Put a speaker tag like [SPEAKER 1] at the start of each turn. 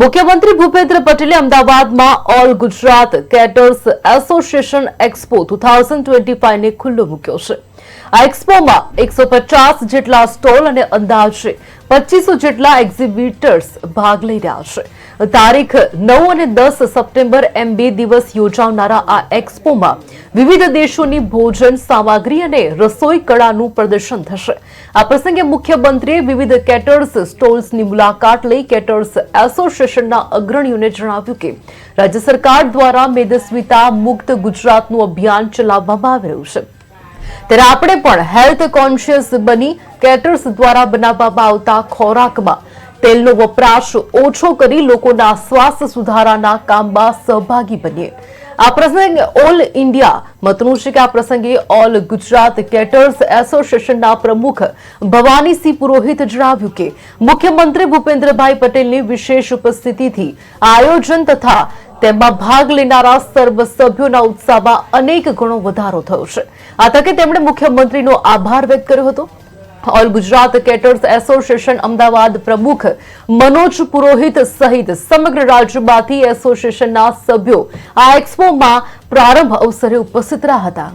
[SPEAKER 1] મુખ્યમંત્રી ભૂપેન્દ્ર પટેલે અમદાવાદમાં all Gujarat caters association expo two thousand twenty ફાઈવને ખુલ્લો મૂક્યો છે. આ એક્સપોમાં એકસો પચાસ જેટલા સ્ટોલ અને અંદાજે પચીસો જેટલા એક્ઝિબિટર્સ ભાગ લઈ રહ્યા છે. તારીખ નવ અને દસ સપ્ટેમ્બર એમ બે દિવસ યોજાનારા આ એક્સપોમાં વિવિધ દેશોની ભોજન, સામગ્રી અને રસોઈ કળાનું પ્રદર્શન થશે. આ પ્રસંગે મુખ્યમંત્રીએ વિવિધ કેટર્સ સ્ટોલ્સની મુલાકાત લઈ કેટર્સ એસોસિએશનના અગ્રણીઓને જણાવ્યું કે રાજ્ય સરકાર દ્વારા મેદસ્વીતા મુક્ત ગુજરાતનું અભિયાન ચલાવવામાં આવી રહ્યું છે. ત્યારે આપણે પણ હેલ્થ કોન્શિયસ બની કેટર્સ દ્વારા બનાવવામાં આવતા ખોરાકમાં તેલનો વપરાશ ઓછો કરી લોકોના સ્વાસ્થ્ય સુધારાના કામમાં સહભાગી બનીએ આ પ્રસંગે ઓલ ઇન્ડિયા મતનું છે કે આ પ્રસંગે ઓલ ગુજરાત કેટર્સ એસોસિએશનના પ્રમુખ ભવાનીસિંહ પુરોહિત જણાવ્યું કે મુખ્યમંત્રી ભૂપેન્દ્રભાઈ પટેલની વિશેષ ઉપસ્થિતિથી આયોજન તથા તેમાં ભાગ લેનારા સર્વ સભ્યોના ઉત્સાહમાં અનેક ગણો વધારો થયો છે. આ તકે તેમણે મુખ્યમંત્રીનો આભાર વ્યક્ત કર્યો હતો. All Gujarat caters association Ahmedabad પ્રમુખ મનોજ પુરોહિત સહિત સમગ્ર રાજ્યમાંથી એસોસિએશનના સભ્યો આ એક્સપોમાં પ્રારંભ અવસરે ઉપસ્થિત રહ્યા હતા.